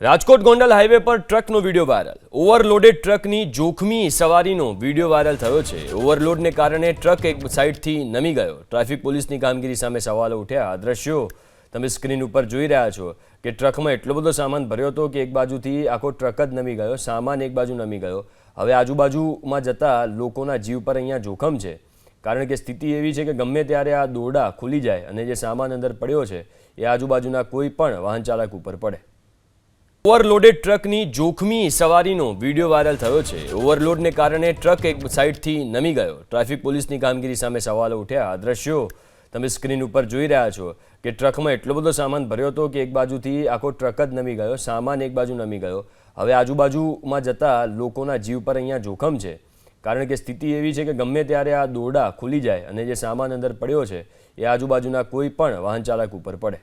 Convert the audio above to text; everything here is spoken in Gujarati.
રાજકોટ ગોંડલ હાઈવે પર ટ્રકનો વીડિયો વાયરલ. ઓવરલોડેડ ટ્રકની જોખમી સવારીનો વીડિયો વાયરલ થયો છે. ઓવરલોડને કારણે ટ્રક એક સાઈડથી નમી ગયો. ટ્રાફિક પોલીસની કામગીરી સામે સવાલો ઉઠ્યા. આ દ્રશ્યો તમે સ્ક્રીન ઉપર જોઈ રહ્યા છો કે ટ્રકમાં એટલો બધો સામાન ભર્યો હતો કે એક બાજુથી આખો ટ્રક જ નમી ગયો, સામાન એક બાજુ નમી ગયો. હવે આજુબાજુમાં જતા લોકોના જીવ પર અહીંયા જોખમ છે. કારણ કે સ્થિતિ એવી છે કે ગમે ત્યારે આ દોરડા ખુલી જાય અને જે સામાન અંદર પડ્યો છે, એ આજુબાજુના કોઈ પણ વાહન ચાલક ઉપર પડે. ઓવરલોડેડ ટ્રકની જોખમી સવારીનો વીડિયો વાયરલ થયો છે. ઓવરલોડને કારણે ટ્રક એક સાઈડથી નમી ગયો. ટ્રાફિક પોલીસની કામગીરી સામે સવાલો ઉઠ્યા. આ દ્રશ્યો તમે સ્ક્રીન ઉપર જોઈ રહ્યા છો કે ટ્રકમાં એટલો બધો સામાન ભર્યો હતો કે એક બાજુથી આખો ટ્રક જ નમી ગયો, સામાન એક બાજુ નમી ગયો. હવે આજુબાજુમાં જતા લોકોના જીવ પર અહીંયા જોખમ છે. કારણ કે સ્થિતિ એવી છે કે ગમે ત્યારે આ દોરડા ખુલી જાય અને જે સામાન અંદર પડ્યો છે, એ આજુબાજુના કોઈ પણ વાહન ચાલક ઉપર પડે.